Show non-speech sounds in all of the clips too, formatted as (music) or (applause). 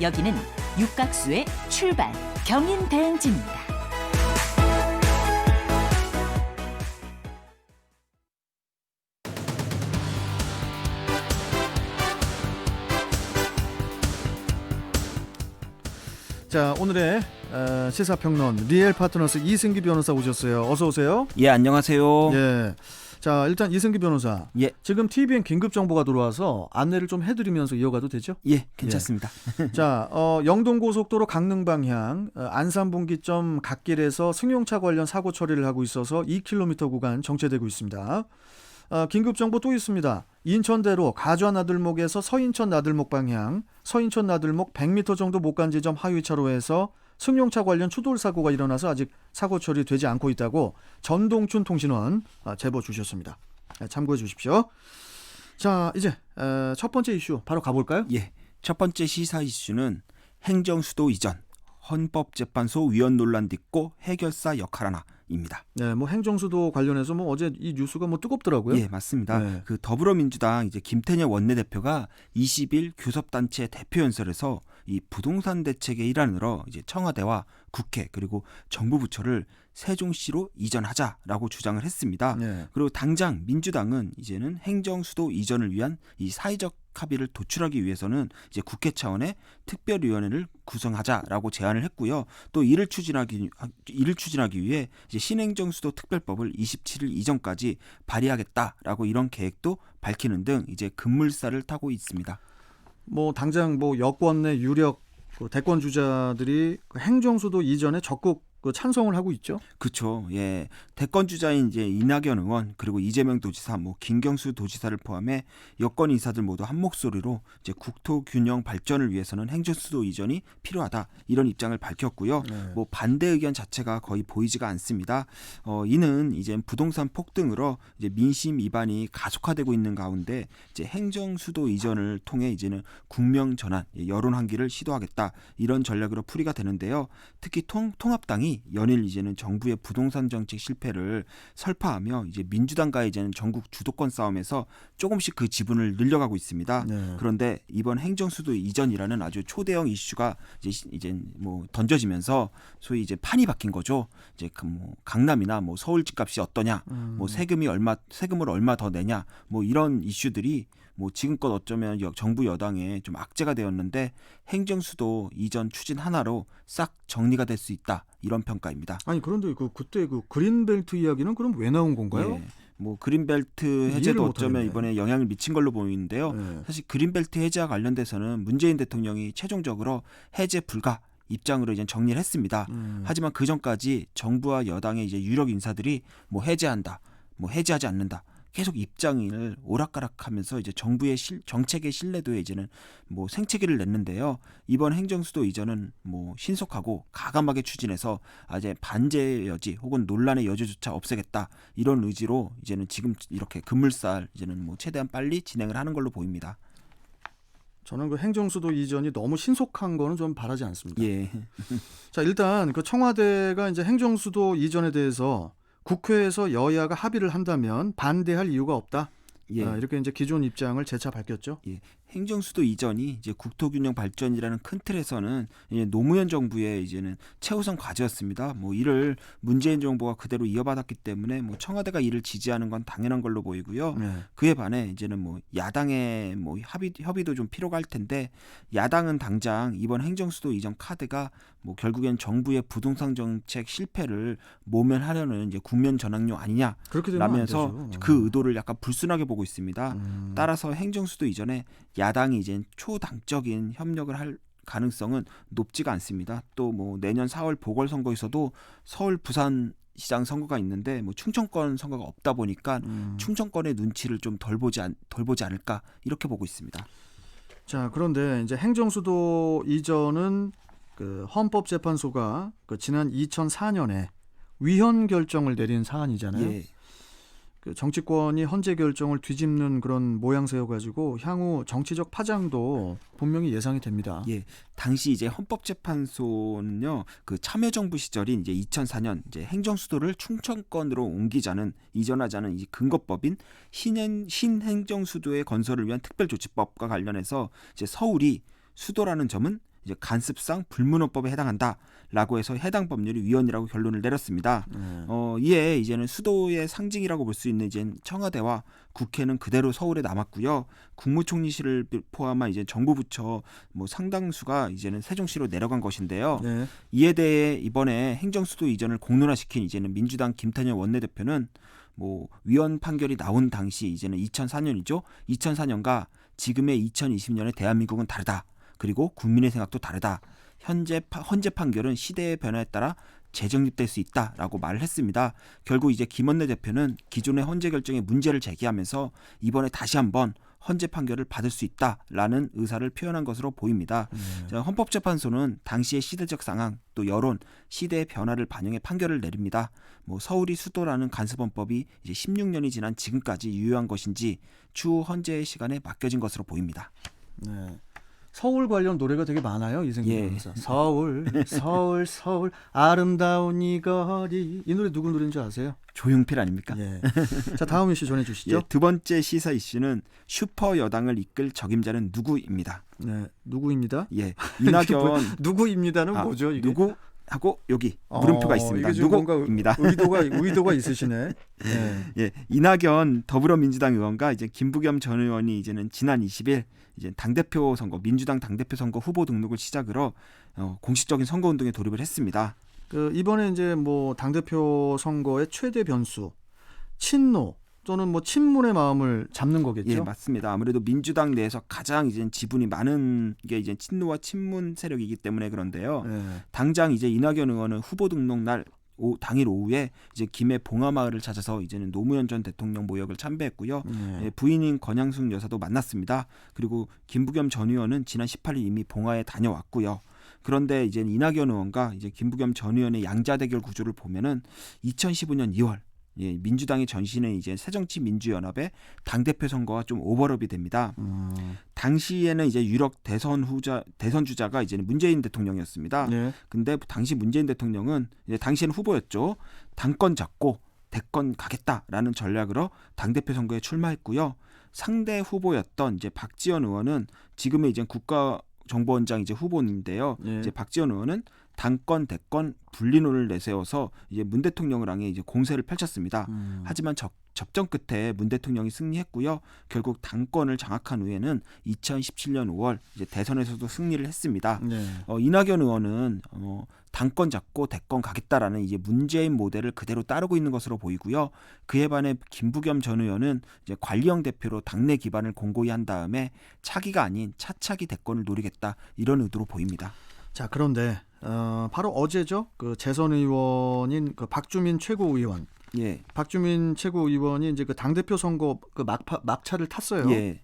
여기는 육각수의 출발 경인 대행진입니다. 자 오늘의 어, 시사평론 리엘 파트너스 이승기 변호사 오셨어요. 어서 오세요. 예, 안녕하세요. 예. 자 일단 이승기 변호사. 예. 지금 TVN 긴급 정보가 들어와서 안내를 좀 해드리면서 이어가도 되죠? 예, 괜찮습니다. 자 어, 영동 고속도로 강릉 방향 어, 안산 분기점 갓길에서 승용차 관련 사고 처리를 하고 있어서 2km 구간 정체되고 있습니다. 어, 긴급 정보 또 있습니다. 인천대로 가좌 나들목에서 서인천 나들목 방향, 서인천 나들목 100m 정도 못 간 지점 하위 차로에서 승용차 관련 추돌 사고가 일어나서 아직 사고 처리되지 않고 있다고 전동춘 통신원 어, 제보 주셨습니다. 네, 참고해 주십시오. 자 이제 어, 첫 번째 이슈 바로 가볼까요? 예. 첫 번째 시사 이슈는 행정 수도 이전 헌법재판소 위원 논란 딛고 해결사 역할 하나 입니다. 네, 뭐 행정수도 관련해서 뭐 어제 이 뉴스가 뭐 뜨겁더라고요. 예, 맞습니다. 네. 그 더불어민주당 이제 김태년 원내대표가 20일 교섭단체 대표 연설에서 이 부동산 대책의 일환으로 이제 청와대와 국회 그리고 정부 부처를 세종시로 이전하자라고 주장을 했습니다. 네. 그리고 당장 민주당은 이제는 행정 수도 이전을 위한 이 사회적 합의를 도출하기 위해서는 이제 국회 차원의 특별위원회를 구성하자라고 제안을 했고요. 또 이를 추진하기 이를 추진하기 위해 이제 신행정 수도 특별법을 27일 이전까지 발의하겠다라고 이런 계획도 밝히는 등 이제 급물살을 타고 있습니다. 뭐 당장 뭐 여권 내 유력 그 대권 주자들이 그 행정수도 이전에 적극 그 찬성을 하고 있죠. 그렇죠. 예. 대권 주자인 이제 이낙연 의원 그리고 이재명 도지사, 뭐 김경수 도지사를 포함해 여권 인사들 모두 한 목소리로 이제 국토 균형 발전을 위해서는 행정 수도 이전이 필요하다 이런 입장을 밝혔고요. 네. 뭐 반대 의견 자체가 거의 보이지가 않습니다. 어, 이는 이제 부동산 폭등으로 이제 민심 위반이 가속화되고 있는 가운데 이제 행정 수도 이전을 통해 이제는 국명 전환, 예, 여론 환기를 시도하겠다 이런 전략으로 풀이가 되는데요. 특히 통, 통합당이 연일 이제는 정부의 부동산 정책 실패를 설파하며 이제 민주당과의 이제는 전국 주도권 싸움에서 조금씩 그 지분을 늘려가고 있습니다. 네. 그런데 이번 행정수도 이전이라는 아주 초대형 이슈가 이제 시- 이제 뭐 던져지면서 소위 이제 판이 바뀐 거죠. 이제 그 뭐 강남이나 뭐 서울 집값이 어떠냐, 음. 뭐 세금이 얼마 세금을 얼마 더 내냐, 뭐 이런 이슈들이 뭐 지금껏 어쩌면 여- 정부 여당에 좀 악재가 되었는데 행정수도 이전 추진 하나로 싹 정리가 될 수 있다 이런 평가입니다. 아니 그런데 그 그때 그 그린벨트 이야기는 그럼 왜 나온 건가요? 예. 뭐 그린벨트 해제도 못 어쩌면 하겠네. 이번에 영향을 미친 걸로 보이는데요. 네. 사실 그린벨트 해제와 관련돼서는 문재인 대통령이 최종적으로 해제 불가 입장으로 이제 정리를 했습니다. 음. 하지만 그 전까지 정부와 여당의 이제 유력 인사들이 뭐 해제한다, 뭐 해제하지 않는다. 계속 입장을 오락가락하면서 이제 정부의 실, 정책의 신뢰도에 이제는 뭐 생채기를 냈는데요. 이번 행정수도 이전은 뭐 신속하고 가감하게 추진해서 아제 반제 여지 혹은 논란의 여지조차 없애겠다 이런 의지로 이제는 지금 이렇게 급물살 이제는 뭐 최대한 빨리 진행을 하는 걸로 보입니다. 저는 그 행정수도 이전이 너무 신속한 거는 좀 바라지 않습니다. 예. 자 일단 그 청와대가 이제 행정수도 이전에 대해서 국회에서 여야가 합의를 한다면 반대할 이유가 없다. 예. 아, 이렇게 이제 기존 입장을 재차 밝혔죠. 예, 행정수도 이전이 이제 국토균형 발전이라는 큰 틀에서는 예, 노무현 정부의 이제는 최우선 과제였습니다. 뭐 이를 문재인 정부가 그대로 이어받았기 때문에 뭐 청와대가 이를 지지하는 건 당연한 걸로 보이고요. 네. 그에 반해 이제는 뭐 야당의 뭐 합의 협의도 좀 필요가 할 텐데 야당은 당장 이번 행정수도 이전 카드가 뭐 결국엔 정부의 부동산 정책 실패를 모면하려는 이제 국면 전환용 아니냐 라면서 되죠. 그 의도를 약간 불순하게 보고 있습니다. 음. 따라서 행정수도 이전에 야당이 이제 초당적인 협력을 할 가능성은 높지가 않습니다. 또 뭐 내년 4월 보궐선거에서도 서울 부산 시장 선거가 있는데 뭐 충청권 선거가 없다 보니까 음. 충청권의 눈치를 좀 덜 보지 않, 덜 보지 않을까 이렇게 보고 있습니다. 자 그런데 이제 행정수도 이전은 그 헌법재판소가 그 지난 2004년에 위헌 결정을 내린 사안이잖아요. 예. 그 정치권이 헌재 결정을 뒤집는 그런 모양새여 가지고 향후 정치적 파장도 분명히 예상이 됩니다. 예, 당시 이제 헌법재판소는요 그 참여정부 시절인 이제 2004년 이제 행정수도를 충청권으로 옮기자는 이전하자는 이 근거법인 신행, 신행정수도의 건설을 위한 특별조치법과 관련해서 이제 서울이 수도라는 점은 이제 간습상 불문헌법에 해당한다라고 해서 해당 법률이 위헌이라고 결론을 내렸습니다. 네. 어, 이에 이제는 수도의 상징이라고 볼 수 있는 이제 청와대와 국회는 그대로 서울에 남았고요. 국무총리실을 포함한 이제 정부 부처 뭐 상당수가 이제는 세종시로 내려간 것인데요. 네. 이에 대해 이번에 행정수도 이전을 공론화시킨 이제는 민주당 김탄현 원내대표는 뭐 위헌 판결이 나온 당시 이제는 2004년이죠. 2004년과 지금의 2020년의 대한민국은 다르다. 그리고 국민의 생각도 다르다. 현재 파, 헌재 판결은 시대의 변화에 따라 재정립될 수 있다라고 말을 했습니다. 결국 이제 김원내 대표는 기존의 헌재 결정에 문제를 제기하면서 이번에 다시 한번 헌재 판결을 받을 수 있다라는 의사를 표현한 것으로 보입니다. 네. 자, 헌법재판소는 당시의 시대적 상황 또 여론 시대의 변화를 반영해 판결을 내립니다. 뭐 서울이 수도라는 간섭헌법이 이제 16년이 지난 지금까지 유효한 것인지 추후 헌재의 시간에 맡겨진 것으로 보입니다. 네. 서울 관련 노래가 되게 많아요 이생기 예. 서울, 서울, 서울 아름다운 이 거리 이 노래 누구 노래인지 아세요? 조용필 아닙니까? 예. 자 다음 이슈 전해주시죠. 예, 두 번째 시사 이슈는 슈퍼 여당을 이끌 적임자는 누구입니다. 네, 누구입니다? 예, (laughs) 뭐- 이낙연 누구입니다는 아, 뭐죠 이게? 누구 하고 여기 물음표가 어, 있습니다. 누구입니다. 의도가 (laughs) 의도가 있으시네. 네. (laughs) 예, 이낙연 더불어민주당 의원과 이제 김부겸 전 의원이 이제는 지난 20일 이제 당 대표 선거 민주당 당 대표 선거 후보 등록을 시작으로 어, 공식적인 선거 운동에 돌입을 했습니다. 그 이번에 이제 뭐 당 대표 선거의 최대 변수 친노 또는 뭐 친문의 마음을 잡는 거겠죠. 예, 맞습니다. 아무래도 민주당 내에서 가장 이제 지분이 많은 게 이제 친노와 친문 세력이기 때문에 그런데요. 네. 당장 이제 이낙연 의원은 후보 등록 날 오, 당일 오후에 이제 김해 봉하마을을 찾아서 이제는 노무현 전 대통령 모욕을 참배했고요. 네. 예, 부인인 권양숙 여사도 만났습니다. 그리고 김부겸 전 의원은 지난 18일 이미 봉화에 다녀왔고요. 그런데 이제 이낙연 의원과 이제 김부겸 전 의원의 양자 대결 구조를 보면은 2015년 2월 예, 민주당이 전신의 이제 새정치민주연합의 당 대표 선거와 좀 오버랩이 됩니다. 음, 당시에는 이제 유력 대선 후자 대선 주자가 이제는 문재인 대통령이었습니다. 네. 근데 당시 문재인 대통령은 이제 당시에는 후보였죠. 당권 잡고 대권 가겠다라는 전략으로 당 대표 선거에 출마했고요. 상대 후보였던 이제 박지원 의원은 지금의 이제 국가 정보원장 이제 후보인데요. 예. 이제 박지원 의원은 당권 대권 분리론을 내세워서 이제 문 대통령을 향해 이제 공세를 펼쳤습니다. 음. 하지만 접, 접전 끝에 문 대통령이 승리했고요. 결국 당권을 장악한 후에는 2017년 5월 이제 대선에서도 승리를 했습니다. 네. 어, 이낙연 의원은 어, 당권 잡고 대권 가겠다라는 이제 문재인 모델을 그대로 따르고 있는 것으로 보이고요. 그에 반해 김부겸 전 의원은 이제 관리형 대표로 당내 기반을 공고히 한 다음에 차기가 아닌 차차기 대권을 노리겠다 이런 의도로 보입니다. 자 그런데 어, 바로 어제죠. 그 재선 의원인 그 박주민 최고의원, 예, 박주민 최고의원이 이제 그 당 대표 선거 그 막파, 막차를 탔어요. 예,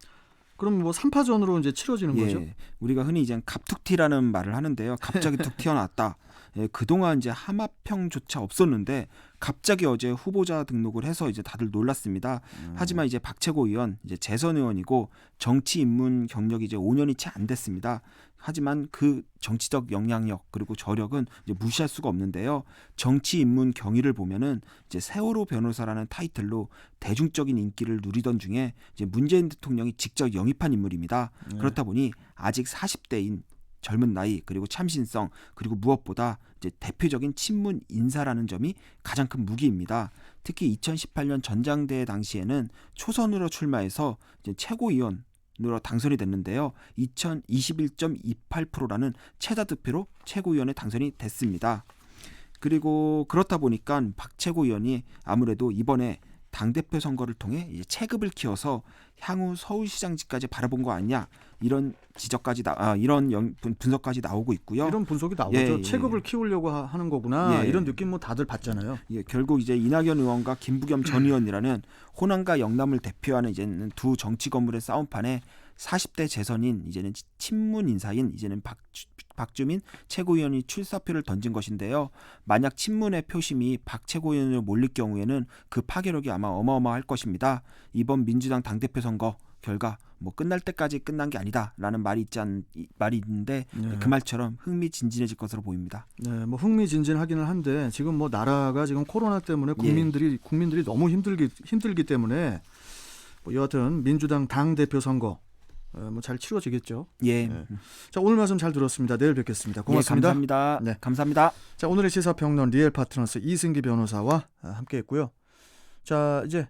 그럼 뭐 3파전으로 이제 치러지는 거죠. 예. 우리가 흔히 이제 갑툭튀라는 말을 하는데요. 갑자기 툭 튀어나왔다. 예, 그동안 이제 하마평조차 없었는데 갑자기 어제 후보자 등록을 해서 이제 다들 놀랐습니다. 음. 하지만 이제 박채고 의원 이제 재선 의원이고 정치 입문 경력이 이제 5년이 채 안 됐습니다. 하지만 그 정치적 영향력 그리고 저력은 이제 무시할 수가 없는데요. 정치 입문 경위를 보면은 이제 세월호 변호사라는 타이틀로 대중적인 인기를 누리던 중에 이제 문재인 대통령이 직접 영입한 인물입니다. 네. 그렇다 보니 아직 40대인 젊은 나이 그리고 참신성 그리고 무엇보다 이제 대표적인 친문 인사라는 점이 가장 큰 무기입니다. 특히 2018년 전당대회 당시에는 초선으로 출마해서 이제 최고위원 으로 당선이 됐는데요. 2021.28%라는 최다 득표로 최고위원에 당선이 됐습니다. 그리고 그렇다 보니까 박 최고위원이 아무래도 이번에 당대표 선거를 통해 이제 체급을 키워서 향후 서울시장직까지 바라본 거 아니냐 이런 지적까지 나 아, 이런 영, 분, 분석까지 나오고 있고요. 이런 분석이 나오죠. 예, 예. 체급을 키우려고 하- 하는 거구나. 예. 이런 느낌 뭐 다들 받잖아요. 예, 결국 이제 이낙연 의원과 김부겸 전 (clears throat) 의원이라는 호남과 영남을 대표하는 이제는 두 정치 건물의 싸움판에 40대 재선인 이제는 치- 친문 인사인 이제는 박, 박주민 최고위원이 출사표를 던진 것인데요. 만약 친문의 표심이 박 최고위원으로 몰릴 경우에는 그 파괴력이 아마 어마어마할 것입니다. 이번 민주당 당대표 선거 결과 뭐 끝날 때까지 끝난 게 아니다라는 말이 있지 않 이- 말이 있는데 네. 그 말처럼 흥미진진해질 것으로 보입니다. 네, 뭐 흥미진진하기는 한데 지금 뭐 나라가 지금 코로나 때문에 예. 국민들이 국민들이 너무 힘들기 힘들기 때문에 뭐 여하튼 민주당 당 대표 선거 어, 뭐 잘 치러지겠죠. 예. 네. 자 오늘 말씀 잘 들었습니다. 내일 뵙겠습니다. 예, 고맙습니다. 감사합니다. 네. 감사합니다. 자 오늘의 시사평론 리얼 파트너스 이승기 변호사와 아, 함께했고요. 자 이제